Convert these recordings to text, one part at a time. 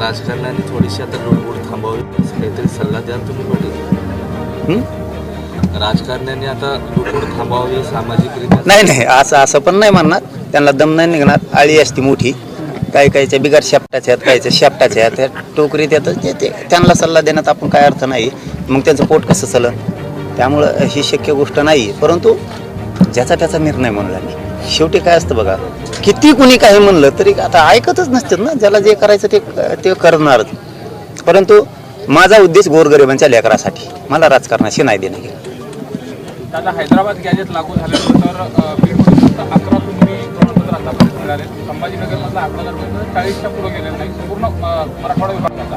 राजकारणाने थोडीशी आता लुडबुड थांबवावी काहीतरी सल्ला द्याल तुम्ही पाटील? राजकारण्याने आता लुडबुड थांबवावी सामाजिकरित्या? नाही नाही असं असं पण नाही म्हणणार. त्यांना दम नाही निघणार. आळी असती मोठी. काही काहीच्या बिगार शेपटाच्या आहेत काहीच्या शेपटाच्या आहेत. त्या टोकरीत येतं. ते ते त्यांना सल्ला देण्यात आपण काय अर्थ नाही. मग त्यांचं पोट कसं चलन? त्यामुळं ही शक्य गोष्ट नाही. परंतु ज्याचा त्याचा निर्णय म्हणून मी शेवटी काय असतं बघा किती कुणी काही म्हणलं तरी आता ऐकतच नसतात ना ज्याला जे करायचं ते ते करणारच. परंतु माझा उद्देश गोरगरिबांच्या लेकरासाठी मला राजकारणाशी नाही देणं गेलं दादा हैदराबाद गॅजेट लागू झाल्यानंतर बीडमध्ये अकरा तुम्ही मिळाले. संभाजीनगरमधला आकडा जर चाळीसच्या पुढे गेलेला नाही पूर्ण मराठवाडा विभागाचा.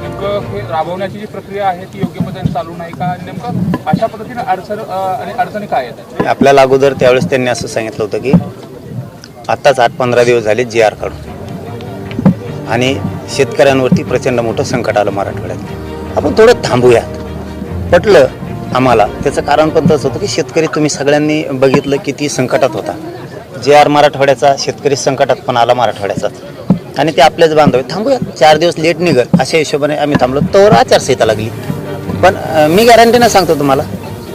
नेमकं हे राबवण्याची जी प्रक्रिया आहे ती योग्य पद्धतीने चालू नाही का? आणि नेमकं अशा पद्धतीने अडचण आणि अडचणी काय येतात आपल्याला अगोदर त्यावेळेस त्यांनी असं सांगितलं होतं की आत्ताच आठ पंधरा दिवस झाले जी आर काढून. आणि शेतकऱ्यांवरती प्रचंड मोठं संकट आलं मराठवाड्यात. आपण थोडं थांबूयात. पटलं आम्हाला. त्याचं कारण पण तसं होतं की शेतकरी तुम्ही सगळ्यांनी बघितलं किती संकटात होता. जे आर मराठवाड्याचा शेतकरी संकटात पण आला मराठवाड्याचाच आणि ते आपलेच बांधव आहेत. थांबूयात. चार दिवस लेट निघत अशा हिशोबाने आम्ही थांबलो. तोवर आचारसंहिता लागली. पण मी गॅरंटीनं सांगतो तुम्हाला.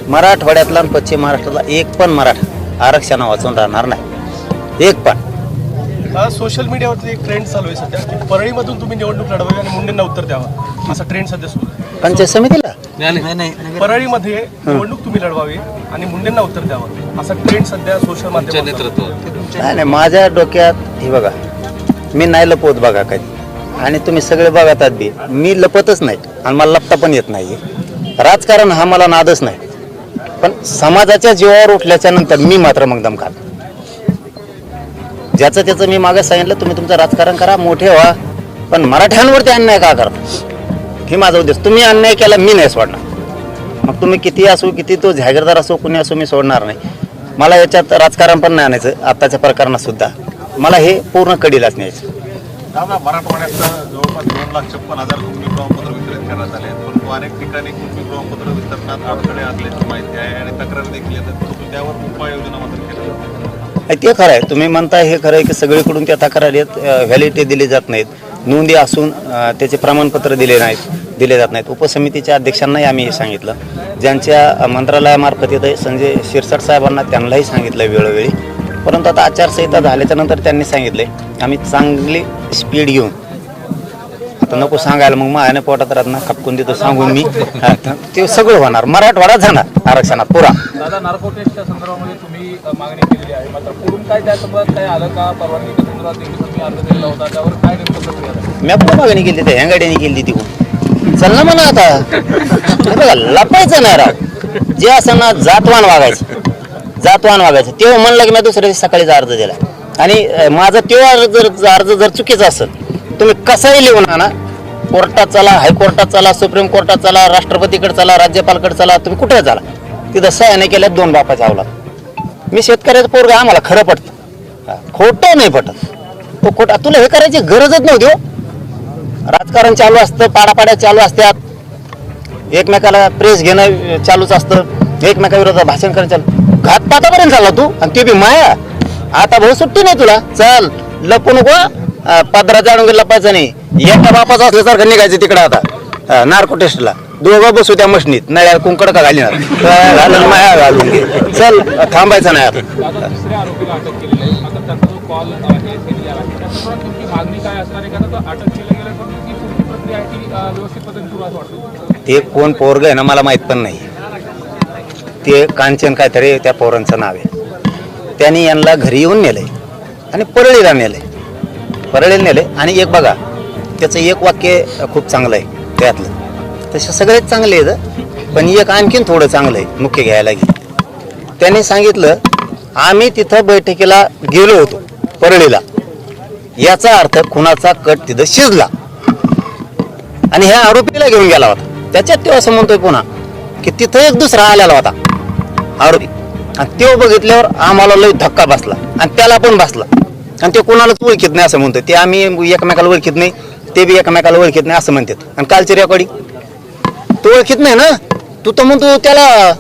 मराठवाड्यातला आणि पश्चिम महाराष्ट्रातला एक पण मराठा आरक्षण वाचून राहणार नाही. एक पण. सोशल मीडियावरती एक ट्रेंड चालू आहे सध्या. की परळीमधून तुम्ही निवडणूक लढवावी आणि मुंडेंना उत्तर द्यावं. असा ट्रेंड सध्या सुरू आहे. पंचायत समितीला? नाही नाही. परळीमध्ये निवडणूक तुम्ही लढवावी आणि मुंडेंना उत्तर द्यावं. असा ट्रेंड सध्या सोशल तुमच्या माध्यमात नेतृत्वात नाही नाही. माझ्या डोक्यात हे बघा. मी नाही लपवत बघा कधी आणि तुम्ही सगळे बघतात बी. मी लपतच नाही. आणि मला लपता पण येत नाही राजकारण हा मला नादच नाही. पण समाजाच्या जीवावर उठल्याच्या नंतर मी मात्र मग दम ज्याचं त्याचं मी मागे सांगितलं तुम्ही तुमचं राजकारण करा मोठे व्हा. पण मराठ्यांवरती अन्याय का करता? हे माझा उद्देश. तुम्ही अन्याय केला मी नाही सोडणार. मग तुम्ही किती असो किती तो जागीरदार असो कुणी असो मी सोडणार नाही. मला याच्यात राजकारण पण नाही आणायचं. आत्ताच्या प्रकरणात सुद्धा. मला हे पूर्ण कडीलाच न्यायचं. दादा मराठवाड्यात जवळपास दोन लाख छप्पन हजार प्रमाणपत्र वितरित करण्यात आले परंतु अनेक ठिकाणी प्रमाणपत्र वितरणात अडथळे असल्याची माहिती आहे आणि तक्रार देखील येतात. परंतु त्यावर उपाययोजना मात्र केल्या ते खरं आहे. तुम्ही म्हणताय हे खरं आहे की सगळीकडून त्या तक्रारी व्हॅलिडिटी दिली जात नाहीत. नोंदी असून त्याचे प्रमाणपत्र दिले नाहीत दिले जात नाहीत. उपसमितीच्या अध्यक्षांनाही आम्ही हे सांगितलं. ज्यांच्या मंत्रालयामार्फत येतं संजय शिरसाट साहेबांना त्यांनाही सांगितलं वेळोवेळी. परंतु आता आचारसंहिता झाल्याच्यानंतर त्यांनी सांगितले आम्ही चांगली स्पीड घेऊन आता नको सांगायला मग माझ्याने पोटात राहत ना खपकून देतो सांगून मी. त- सगळं होणार. मराठवाडा जाणार आरक्षणात पुरा. दादा नार्को टेस्टच्या संदर्भामध्ये तुम्ही अ, मागणी केलेली आहे. मात्र पुढून काय त्यासोबत काय आलं का? परवानगीच्या संदर्भात देखील तुम्ही अर्ज दिलेला होता. त्यावर काय नेमकं प्रक्रिया झाली? मी आपल्या मागणी केली त्या हँगाडीने केली ती चल ना म्हणा आता. हे बघा लपायचं नाही राव. जे असं ना जातवान वागायचं. जातवान वागायचं. तेव्हा म्हणलं की मी दुसऱ्या दिवशी सकाळीच अर्ज दिला. आणि माझा तो अर्ज जर अर्ज जर चुकीचा असेल तुम्ही कसाही लिहून आणा. कोर्टात चला हायकोर्टात चला सुप्रीम कोर्टात चला राष्ट्रपतीकडे चला राज्यपालकडे चला तुम्ही कुठे चला. तिथं सह्याने केल्या दोन बापाच्या अवलाद मी शेतकऱ्याचं पोरग आम्हाला खरं पटतं. खोटं नाही पटत. तो खोटा तुला हे करायची गरजच नव्हती हो. राजकारण चालू असतं पाडापाड्या चालू असतात. एकमेकाला प्रेस घेणं चालूच असतं. एकमेकाविरोधात भाषण करणं चालू. घातपातापर्यंत चालला तू आणि ते बी माया. आता भाऊ सुट्टी नाही तुला. चल लपू नको पदरा जाणून लपायचं नाही. एका बापाचं असल्यासारखं निघायचं तिकडं आता. नार्को टेस्टला दोघं बसू त्या मशनीत. नाही कुंकड का घालिणार घालून माया घालून घे. चल थांबायचं नाही आता. ते कोण पोरग आहे ना मला माहीत पण नाही. ते कांचन काहीतरी त्या पोरांचं नाव आहे. त्यांनी यांना घरी येऊन नेलंय आणि परळीला नेलंय. परळीला नेलंय आणि एक बघा त्याचं एक वाक्य खूप चांगलं आहे त्यातलं. तसे सगळेच चांगले आहेत पण एक आणखीन थोडं चांगलं आहे मुख्य घ्यायला घे त्यांनी सांगितलं आम्ही तिथं बैठकीला गेलो होतो परळीला. याचा अर्थ खुनाचा कट तिथं शिजला. आणि ह्या आरोपीला घेऊन गेला होता. त्याच्यात तेव्हा असं म्हणतोय पुन्हा की तिथं एक दुसरा आलेला होता. आरोपी. आणि तो बघितल्यावर आम्हाला लय धक्का बसला. आणि त्याला पण बसला. आणि ते कोणालाच ओळखीत नाही असं म्हणतो ते आम्ही एकमेकाला ओळखीत नाही ते बी एकमेकाला ओळखीत नाही असं म्हणतात. आणि कालची रेकॉर्डिंग तो ओळखीत नाही ना? तू तर म्हणतो त्याला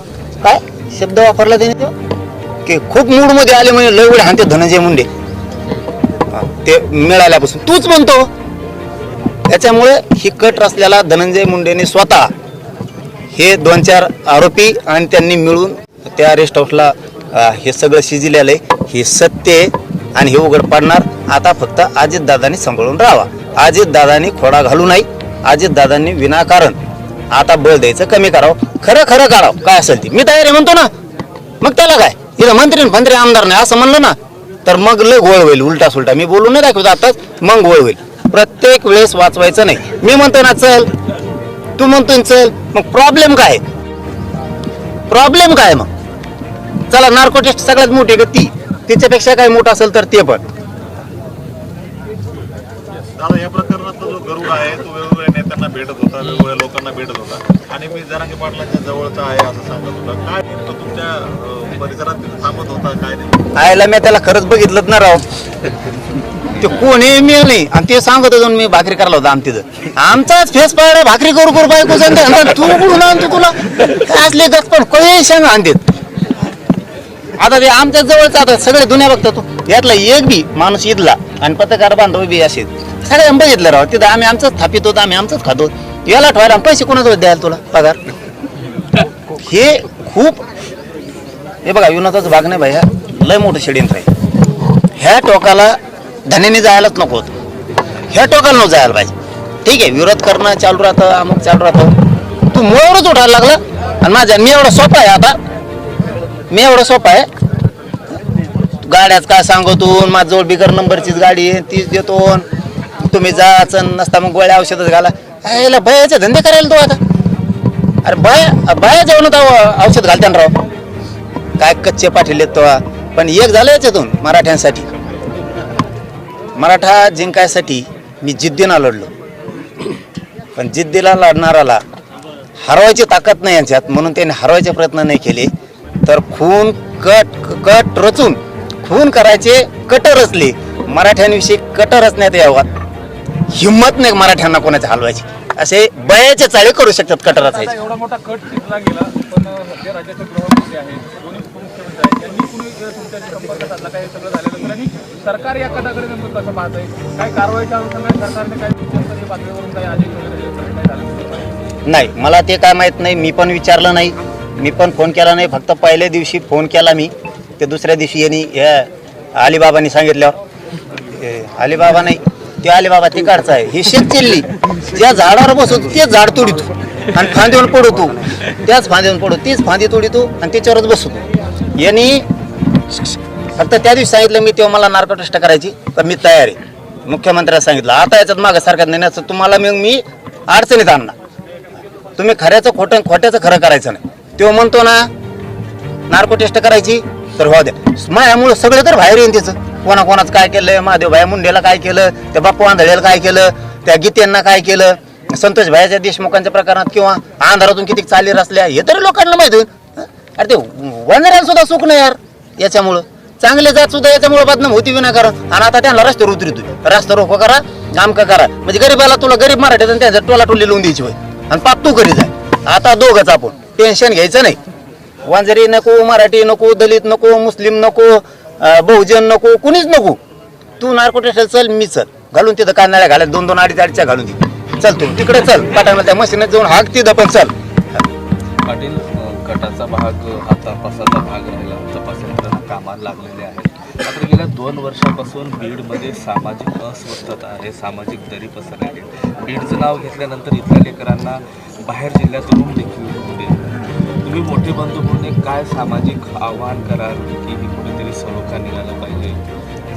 काय शब्द वापरला त्याने तो? की खूप मूडमध्ये आले म्हणजे लय उडे हाणते धनंजय मुंडे. ते मिळाल्यापासून. तूच म्हणतो. त्याच्यामुळे ही कट रचलेला धनंजय मुंडेने स्वतः हे दोन चार आरोपी आणि त्यांनी मिळून त्या रेस्ट हाऊसला हे सगळं शिजलेलं आहे. हे सत्य आहे आणि हे उघड पाडणार. आता फक्त अजितदादांनी सांभाळून राहावा. अजितदादांनी खोडा घालू नाही. अजितदादांनी विनाकारण आता बळ द्यायचं कमी करावं. खरं खरं काढावं काय असेल ती. मी तयारी म्हणतो ना. मग त्याला काय? इथं मंत्री मंत्री आमदार नाही असं म्हणलं ना. तर मग लय गोळ होईल. उलटा सुलटा मी बोलून नाही दाखवतो आताच. मग गोळ होईल. प्रत्येक वेळेस वाचवायचं नाही. मी म्हणतो ना चल. तू म्हणतो चल. मग प्रॉब्लेम काय? प्रॉब्लेम काय मग? चला नार्को टेस्ट सगळ्यात मोठी आहे का ती? तिच्यापेक्षा काय मोठं असेल तर ते पण. दादा या प्रकरणातला जो गरुड आहे तो वेगवेगळ्या नेत्यांना भेटत होता वेगवेगळ्या लोकांना भेटत होता. आणि मी जरांगे पाटलांच्या जवळचा आहे असं सांगत होता. काय नेमकं तुमच्या अं, परिसरात तिथे थांबत होता काय नेमकं? आयला मी त्याला खरंच बघितलंच ना राव. ते कोणी मिळ नाही. आणि ते सांगत होतो मी भाकरी करायला होता आम तिथं. आमचाच फेस पाड भाकरी करू करू बायको सांगते. आणि तू कुठून आणतो तुला? काय असले गचपट कोणी सांग आणतेत आता ते आमच्या जवळच आता सगळे दुनिया बघतो तू. यातला एक बी माणूस इथला आणि पत्रकार बांधव बी असे. सगळे बघितलं राव. तिथं आम्ही आमचंच थापित होतो आम्ही आमचंच खातो याला ठेवायला पैसे कोणाजवळ द्यायला तुला? पगार? हे खूप हे बघा विनोदाचं भाग नाही भैया. लय मोठं षडयंत्र आहे. ह्या टोकाला धन्याने जायलाच नको होतं. ह्या टोकाला न जायला पाहिजे. ठीक आहे विरोध करणं चालू राहतं अमुक चालू राहतं. तू मुळावरच उठायला लागला आणि माझ्या मी एवढा सोपा आहे आता. मी एवढा सोपा आहे. गाड्याच काय सांगतो जवळ बिगर नंबरचीच गाडी आहे तीच देतो. तुम्ही जाच नसता मग गोळ्या औषधच घाला. याला बयाचे धंदे करायला तो आता. अरे बाया बाया जेवण औषध घालताना राव. काय कच्चे पाठिले तो. पण एक झालं याच्यातून मराठ्यांसाठी. मराठा जिंकायसाठी मी जिद्दीनं लढलो. पण जिद्दीला लढणाराला हरवायची ताकद नाही यांच्यात म्हणून त्यांनी हरवायचे प्रयत्न नाही केले. तर खून कट कट रचून खून करायचे कट रचले. मराठ्यांविषयी कट रचण्यात यावं. हिंमत नाही मराठ्यांना कोणाच्या हलवायची. असे बयाचे चाळे करू शकतात कट रचायचे. एवढा मोठा कट तिथला गेला पण जे राज्याचे गृहमंत्री आहेत दोन्ही उपमुख्यमंत्री आहेत यांनी कुणी जर तुमच्याशी संपर्क साधला काय सगळं झालेलं तर आणि सरकार या कटाकडे नेमकं कसं पाहतंय? काय कारवाईच्या अनुषंगाने सरकारने काय उच्चस्तरीय पातळीवरून काही आदेश वगैरे दिले तर काय झालं? नाही मला ते काय माहीत नाही मी पण विचारलं नाही. मी पण फोन केला नाही फक्त पहिल्या दिवशी फोन केला मी. ते दुसऱ्या दिवशी यांनी या अलिबाबांनी सांगितल्यावर. हे अलिबाबा नाही ते अलिबाबा तिकडचा आहे. ही शेत चिल्ली ज्या झाडावर बसू तेच झाड तोडितो आणि फांदीवर तू. त्याच फांदीवर पडतो तीच फांदी तोडितो आणि त्याच्यावरच बसतो यांनी फक्त त्या दिवशी सांगितलं मी तेव्हा मला नार्को करायची तर मी तयार आहे. मुख्यमंत्र्याला सांगितलं आता याच्यात मागं सारखं नेण्याचं तुम्हाला मग मी अडचणीत आणणार. तुम्ही खऱ्याचं खोटं खोट्याचं खरं करायचं नाही. तो म्हणतो ना नार्को टेस्ट करायची तर हो द्या. मायामुळं सगळं तर बाहेर येईन त्याचं कोणा कोणाचं काय केलं महादेव भाया मुंडेला काय केलं त्या बाप्पू आंधळेला काय केलं त्या गीतेंना काय केलं संतोष भायाच्या देशमुखांच्या प्रकरणात किंवा अंधारातून किती चाली रचल्या हे तरी लोकांना माहिती होईल अरे ते वनऱ्याला सुद्धा सुख नाही यार याच्यामुळं. चांगले जात सुद्धा याच्यामुळे बदनाम होती विनाकारण. आणि आता त्यांना रस्त्यावर उतरितो रस्ता रोखो करा काम का करा. म्हणजे गरीबाला तुला गरीब मराठीत आणि त्यांच्या टोला टोली लावून द्यायची होय. आणि पाप तू करी जाय. आता दोघंच आपण. टेन्शन घ्यायचं नाही. वांजरी नको मराठी नको दलित नको मुस्लिम नको बहुजन नको कुणीच नको. तू नारकोटे चल मी चल. घालून तिथं कांदाळ्या घालायला दोन दोन अडीच अडीच्या घालून दे. चल तू तिकडे चल. पाठायला त्या मशीनात जाऊन हाक तिथं पण चल. पाटील गटाचा भाग आता तपासाचा भाग राहिला. तपासयंत्रणा कामाला लागलेले आहेत. मात्र गेल्या दोन वर्षापासून बीडमध्ये सामाजिक अस्वस्थता आहे सामाजिक दरी पसरलेली. आहे. बीडचं नाव घेतल्यानंतर इथल्या लेकरांना बाहेर जिल्ह्यात रूम देखील तुम्ही मोठे बंधू म्हणून काय सामाजिक आव्हान कराल की हे कुठेतरी सलोखा निघाला पाहिजे?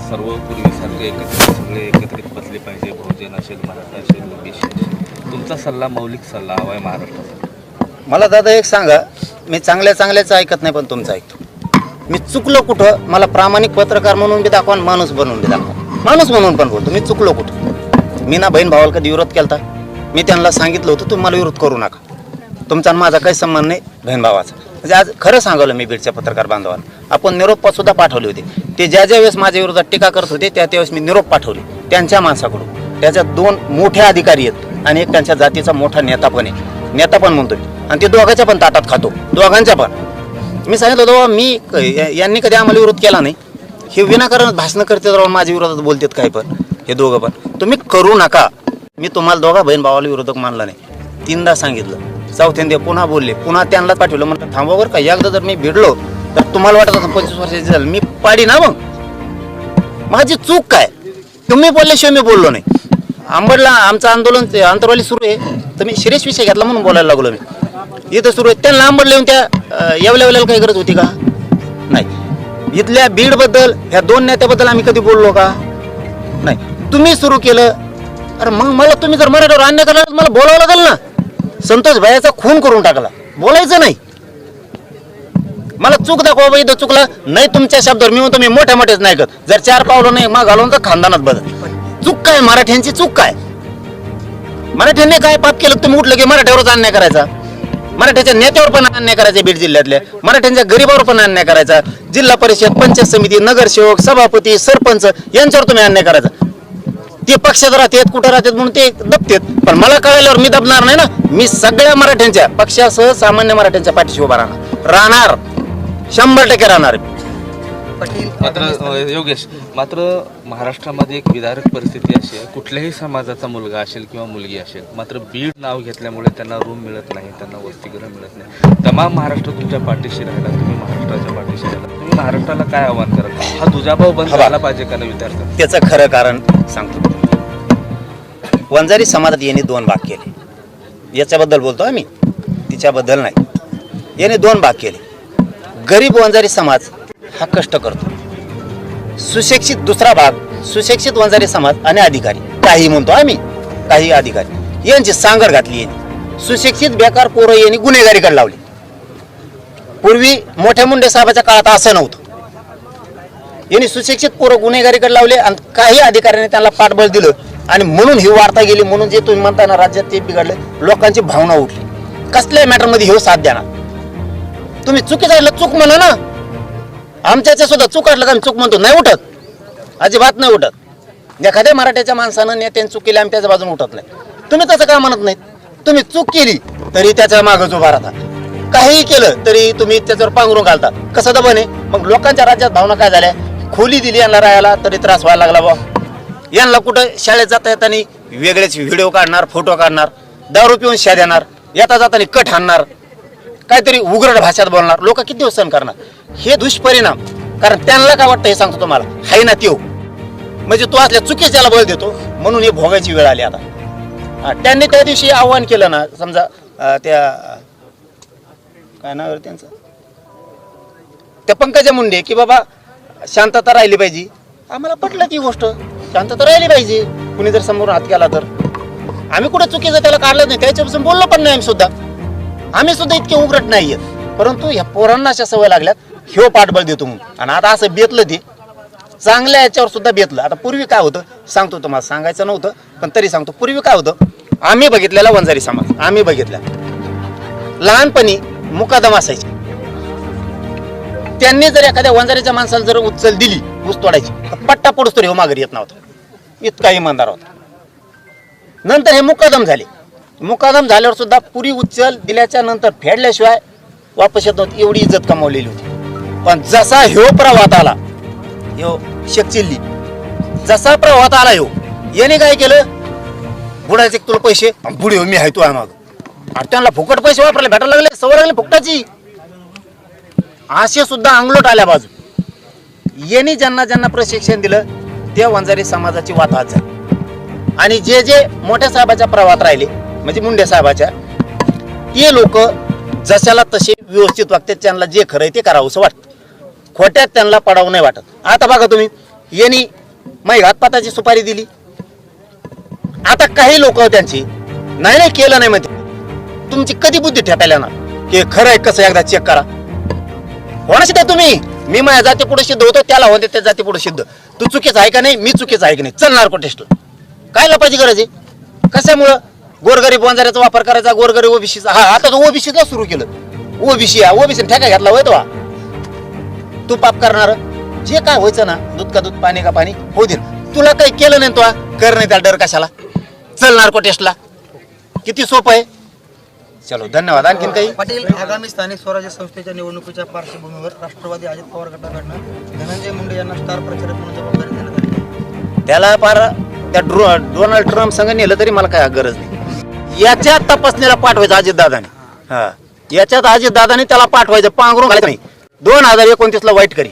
सर्व पूर्वीसारखे एकत्रित सगळे एकत्रित बसले पाहिजे बहुजन असेल मराठा असेल ओबीसी असेल. तुमचा सल्ला मौलिक सल्ला हवा आहे महाराष्ट्राचा. मला दादा एक सांगा मी चांगल्या चांगल्याचं ऐकत नाही पण तुमचं ऐकतो. मी चुकलो कुठं? मला प्रामाणिक पत्रकार म्हणून बी दाखवा माणूस बनवून बी दाखवा. माणूस म्हणून पण बोलतो मी चुकलो कुठं? मी ना बहीण भावाला कधी विरोध केलता? मी त्यांना सांगितलं होतं तुम्ही मला विरोध करू नका. तुमचा आणि माझा काही संबंध नाही. भावाचा. म्हणजे आज खरं सांगवलं मी बीडच्या पत्रकार बांधवांना आपण निरोप सुद्धा पाठवले होते. ते ज्या ज्या वेळेस माझ्या विरोधात टीका करत होते त्या त्यावेळेस मी निरोप पाठवले. त्यांच्या माणसाकडून. त्याच्यात दोन मोठे अधिकारी आहेत आणि एक त्यांच्या जातीचा मोठा नेता पण आहे. नेता पण म्हणतोय. आणि ते दोघांच्या पण ताटात खातो. दोघांच्या पण. मी सांगितलं होतो बाबा मी यांनी कधी आम्हाला विरोध केला नाही. हे विनाकारण भाषणं करते राहून माझ्या विरोधात बोलतात काय पण. हे दोघं पण. तुम्ही करू नका. मी तुम्हाला दोघा बहीण भावाला विरोधक मानला नाही. तीनदा सांगितलं. साऊथ इंडिया पुन्हा बोलले. पुन्हा त्यांना पाठवलं. म्हणलं थांबा बरं का एकदा जर मी भिडलो तर तुम्हाला वाटत होतं पंचवीस वर्षाची झालं. मी पाडी ना मग? माझी चूक काय? तुम्ही बोलल्याशिवाय मी बोललो नाही. आंबडला आमचं आंदोलन अंतरवाली सुरू आहे. तर मी शिरेश विषय घेतला म्हणून बोलायला लागलो मी. इथं सुरू आहे. त्यांना आंबडला येऊन त्या अं, येवल्या काही गरज होती का? नाही. इथल्या बीडबद्दल ह्या दोन नेत्याबद्दल आम्ही कधी बोललो का? नाही. तुम्ही सुरू केलं. अरे मग मला तुम्ही जर मराठीवर अन्याय करणार मला बोलावं लागेल ना? संतोष भयाचा खून करून टाकला. बोलायचं नाही. मला चूक दाखवा बाई तो चुकला. नाही तुमच्या शब्दावर मी म्हणतो मी मोठ्या मोठ्याच नाही करत जर चार पावलं नाही मग घालून तर खानदानात बदल. चूक काय? मराठ्यांची चूक काय? मराठ्यांनी काय पाप केलं तुम्ही उठलं की मराठ्यावरच अन्याय करायचा? मराठ्याच्या नेत्यावर पण अन्याय करायचा बीड जिल्ह्यातल्या मराठ्यांच्या गरीबावर पण अन्याय करायचा. जिल्हा परिषद पंचायत समिती नगरसेवक सभापती सरपंच यांच्यावर तुम्ही अन्याय करायचा. ते पक्षात राहतात कुठं राहतात म्हणून ते दबतात पण मला कळल्यावर मी दबणार नाही ना. मी सगळ्या मराठ्यांच्या पक्षासह सामान्य मराठ्यांच्या पाठीशी उभा राहणार. राहणार. शंभर टक्के राहणार मात्र योगेश मात्र महाराष्ट्रामध्ये एक विदारक परिस्थिती अशी आहे कुठल्याही समाजाचा मुलगा असेल किंवा मुलगी असेल मात्र बीड नाव घेतल्यामुळे त्यांना रूम मिळत नाही त्यांना वसतिगृह मिळत नाही. तमाम महाराष्ट्र तुमच्या पाठीशी राहिला तुम्ही महाराष्ट्राच्या पाठीशी राहिला. तुम्ही महाराष्ट्राला काय आव्हान करत हा दुजाभाव बंद. झाला पाहिजे का नाही विद्यार्थी त्याचं खरं कारण सांगतो. वंजारी समाजात यांनी दोन भाग केले. याच्याबद्दल बोलतो आम्ही. तिच्याबद्दल नाही. याने दोन भाग केले. गरीब वंजारी समाज हा कष्ट करतो. सुशिक्षित दुसरा भाग सुशिक्षित वंजारी समाज आणि अधिकारी. काही म्हणतो आम्ही काही अधिकारी. यांची सांगड घातली यांनी. सुशिक्षित बेकार पोरं यांनी गुन्हेगारीकडे लावली. पूर्वी मोठ्या मुंडे साहेबाच्या काळात असं नव्हतं. यांनी सुशिक्षित पोरं गुन्हेगारीकडे लावले आणि काही अधिकाऱ्यांनी त्यांना पाठबळ दिलं. आणि म्हणून ही वार्ता गेली म्हणून जे तुम्ही म्हणताय ना राज्यात ते बिघडले लोकांची भावना उठली. कसल्याही मॅटरमध्ये हे साथ देणार. तुम्ही चुकीचं आहे चूक म्हणा ना. आमच्या सुद्धा चूक असलं का आम्ही चूक म्हणतो नाही उठत. अजिबात नाही उठत. एखाद्या मराठ्याच्या माणसानं नेत्याने चूक केली आम्ही त्याच्या बाजून उठत नाही. तुम्ही तसं का म्हणत नाहीत? तुम्ही चूक केली तरी त्याच्या मागं उभा राहता काहीही केलं तरी तुम्ही त्याच्यावर पांघरून घालता. कसं तर बने मग लोकांच्या राज्यात भावना काय झाल्या? खोली दिली यांना राहायला तरी त्रास व्हायला लागला बा यांना कुठं शाळेत जाता येताना वेगळेच व्हिडिओ काढणार फोटो काढणार दारू पिऊन शा देणार येता जाताना कट हाणणार काहीतरी उग्रड भाषेत बोलणार. लोक किती दिवस सहन करणार? हे दुष्परिणाम. कारण त्यांना काय वाटतं हे सांगतो तुम्हाला? हाय ना त्यो. म्हणजे तो असल्या चुकीच्याला बळ देतो म्हणून हे भोगायची वेळ आली आता. त्यांनी त्या दिवशी आव्हान केलं ना समजा त्या काय नाव त्यांचं? त्या पंकजा मुंडे की बाबा शांतता राहिली पाहिजे. आम्हाला पटलं ती गोष्ट. शांतता राहिली पाहिजे. कुणी जर समोरून हात केला तर. आम्ही कुठं चुकीचं त्याला काढलं नाही त्याच्यापासून बोललो पण नाही आम्ही सुद्धा. आम्ही सुद्धा इतके उघडत नाहीयेत परंतु ह्या पोरांना अशा सवय लागल्यात ह्यो पाठबळ देतो म्हणून. आणि आता असं बेतलं ते चांगल्या याच्यावर सुद्धा बेतलं. आता पूर्वी काय होतं? सांगतो तुम्हाला सांगायचं नव्हतं पण तरी सांगतो. पूर्वी काय होतं? आम्ही बघितलेला वंजारी समाज. आम्ही बघितला. लहानपणी मुकादम असायचे. त्यांनी जर एखाद्या वंजारीच्या माणसाला जर उचल दिली ऊस तोडायची. पट्टा पडूस तरी हो माघारी येत नव्हता. इतका इमानदार होता. नंतर हे मुकादम झाले. मुकादम झाल्यावर सुद्धा पुरी उचल दिल्याच्या नंतर फेडल्याशिवाय वापस येत नव्हती. एवढी इज्जत कमावलेली होती. पण जसा ह्यो प्रवाहात आला ह्यो शेकचिल्ली जसा प्रवाहात आला ह्यो याने काय केलं? बुडायचे तुला पैसे? बुढे बुडी हो, मी आहे तू आहे मग त्यांना फुकट पैसे वापरायला भेटायला लागले सवय लागले फुकटाची. असे सुद्धा अंगलोट आल्या बाजू यांनी ज्यांना ज्यांना प्रशिक्षण दिलं त्या वंजारी समाजाची वाताहत झाली. आणि जे जे मोठ्या साहेबाच्या प्रवाहात राहिले म्हणजे मुंडे साहेबाच्या ते लोक जशाला तसे व्यवस्थित वागतात त्यांना जे खरं आहे ते करावंसं वाटतं. खोट्यात त्यांना पडावं नाही वाटत. आता बघा तुम्ही यांनी माई घातपाताची सुपारी दिली. आता काही लोक त्यांची नाही नाही केलं नाही म्हणते. तुमची कधी बुद्धी ठेपायला ना की खरं आहे कसं एकदा चेक करा. कोणाशी तुम्ही? मी माझ्या जाती पुढे सिद्ध होतो त्याला होते त्या जाती पुढे सिद्ध. तू चुकीचं आहे का नाही मी चुकीचं आहे की नाही? चल नार्को टेस्टला काय लपायची गरज आहे? कशामुळं? गोरगरीब वंजाऱ्याचा वापर करायचा गोरगरीब ओबीसीचा हा आता तो ओबीसीला सुरू केलं. ओबीसी हा ओबीसी ठेका घेतला होय तो हा. तू पाप करणार. जे काय व्हायचं ना दूध का दूध पाणी का पाणी होऊ दे. तुला काही केलं नाही तो कर नाही त्या डर कशाला? चल नार्को टेस्टला. किती सोपं आहे? चलो धन्यवाद. आणखीन काही? पाटील आगामी स्थानिक स्वराज्य संस्थेच्या निवडणुकीच्या पार्श्वभूमीवर राष्ट्रवादी अजित पवार गटाकडनं धनंजय मुंडे यांना स्टार प्रचारक म्हणून जबाबदारी देण्यात आली. त्याला फार त्या ड्रो डोनाल्ड ट्रम्प संघ नेलं तरी मला काय गरज नाही. याच्यात तपासणीला पाठवायचं अजितदादाने हा. याच्यात अजितदादाने त्याला पाठवायचं पांघरून घालायचं नाही. दोन हजार एकोणतीसला वाईट करी.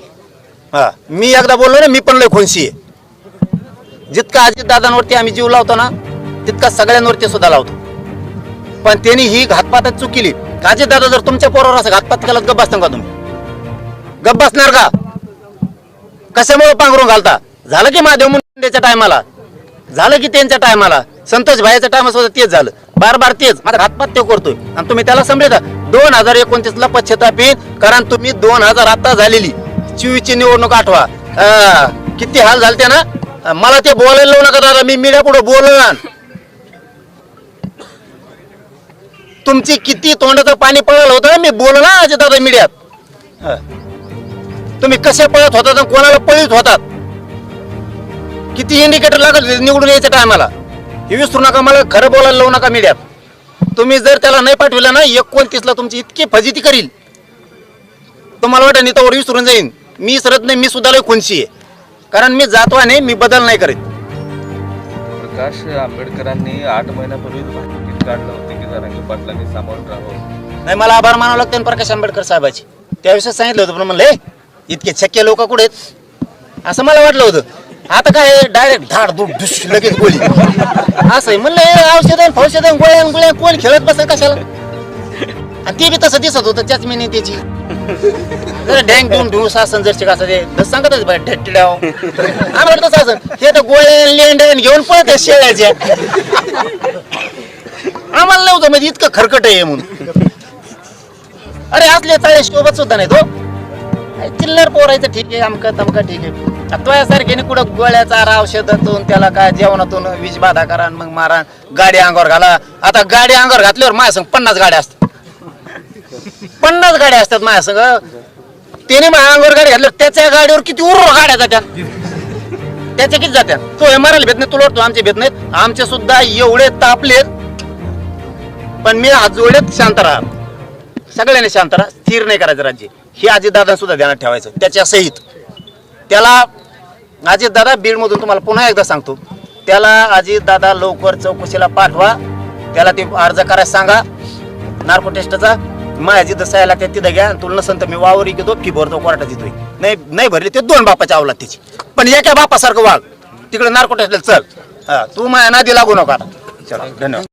हा. मी एकदा बोललो ना मी पण लय खोनशी आहे. जितका अजितदादांवरती आम्ही जीव लावतो ना तितका सगळ्यांवरती सुद्धा लावतो. पण त्यांनी ही घातपातच चूक केली दादा जर तुमच्या पोरावर असं घातपात केला गप बसता का तुम्ही? गप बसणार का? कशामुळे पांघरून घालता? झालं की महादेव मुंडेच्या टायमाला? झालं की त्यांच्या टायमाला? संतोष भाईच्या टायमा सुद्धा तेच झालं. बार बार तेच. माझा घातपात ते करतोय. आणि तुम्ही त्याला समजता दोन हजार एकोणतीस ला पश्चातापीन कारण तुम्ही दोन हजार आता झालेली. चोवीसची निवडणूक आठवा. किती हाल झालते ना? मला ते बोलायला लावू नका दादा. मी मीडिया पुढे बोलणार. तुमची किती तोंडाचं पाणी पळालं होतं मी बोललो ना अजय दादा मीडियात. हं. तुम्ही कसे पळत होतात आणि कोणाला पळीत होतात? किती इंडिकेटर लागत निवडून यायच्या टायमाला हे विसरू नका मला खरं बोलायला लावू नका मीडियात. तुम्ही जर त्याला नाही पाठविलं ना एकोणतीसला तुमची इतकी फजिती करील. तुम्हाला वाटत नेतावर विसरून जाईन. मी सरत नाही मी सुद्धा लय खुनशी आहे. कारण मी जातवा नाही मी बदल नाही करीत. प्रकाश आंबेडकरांनी आठ महिन्यापूर्वी तिकीट काढलं होतं की पाटलांनी सामोरं राहावं नाही मला आभार मानावं लागतं प्रकाश आंबेडकर साहेबाची. त्याविषयी सांगितलं होतं पण म्हणलं "हे, इतके छक्के लोक कुठे आहेत? असं मला वाटलं होतं. आता काय डायरेक्ट धाड दूध ढुश लगेच गोळी. असं आहे. म्हणलं हे औषध फौषध गोळ्या न गोळ्या कोण खेळत बसेल कशाला? आणि ते बी तसं दिसत होतं त्याच मी त्याची. जरा डँग देऊन ढू सासन जर शिका असं ते. तसं सांगतच बाय आम्हाला तसं असं हे तर गोळ्या लेंड्यान घेऊन पळत आहे शेळ्याच्या आम्हाला नव्हतं म्हणजे इतकं खरकट आहे म्हणून. अरे असले चाळे शोभत सुद्धा नाही तो हो. चिल्लर पोरायचं ठीक आहे अमकं तमकं ठीक आहे. सारख्याने कुठं गोळ्याचा चारा औषधातून त्याला काय जेवणातून वीज बाधा करा आणि मग मारा गाडी अंगावर घाला. आता गाडी अंगावर घातल्यावर माझ्या संग पन्नास गाड्या असतात. पन्नास गाड्या असतात माझ्या संग. त्याने माझ्या अंगावर गाडी घातल्यावर त्याच्या गाडीवर किती उर गाड्या जात्या. त्याच्या किती जात्या? तो हे मारायला भेट नाही तुला वाटतो आमचे भेट नाहीत आमचे सुद्धा एवढे तापलेत. पण मी हात शांत राहा सगळ्यांनी शांत राहा स्थिर नाही करायचं राज्य. हे अजितदादा सुद्धा ध्यानात ठेवायचं. त्याच्या सहित. त्याला अजितदादा बीडमधून तुम्हाला पुन्हा एकदा सांगतो. त्याला अजितदादा लवकर चौकशीला पाठवा. त्याला ते अर्ज करायला सांगा. नार्को टेस्टचा. माझ्या जिथं सहायला त्या तिथं घ्या. आणि तुला नसन तर मी वावरी घेतो फी भरतो कोर्टात येतोय. नाही नाही भरली ते दोन बापाच्या आवलात त्याची पण एका बापासारखं वाघ तिकडे नार्को टेस्टला चल. तू माझ्या नादी लागू नका. चला धन्यवाद.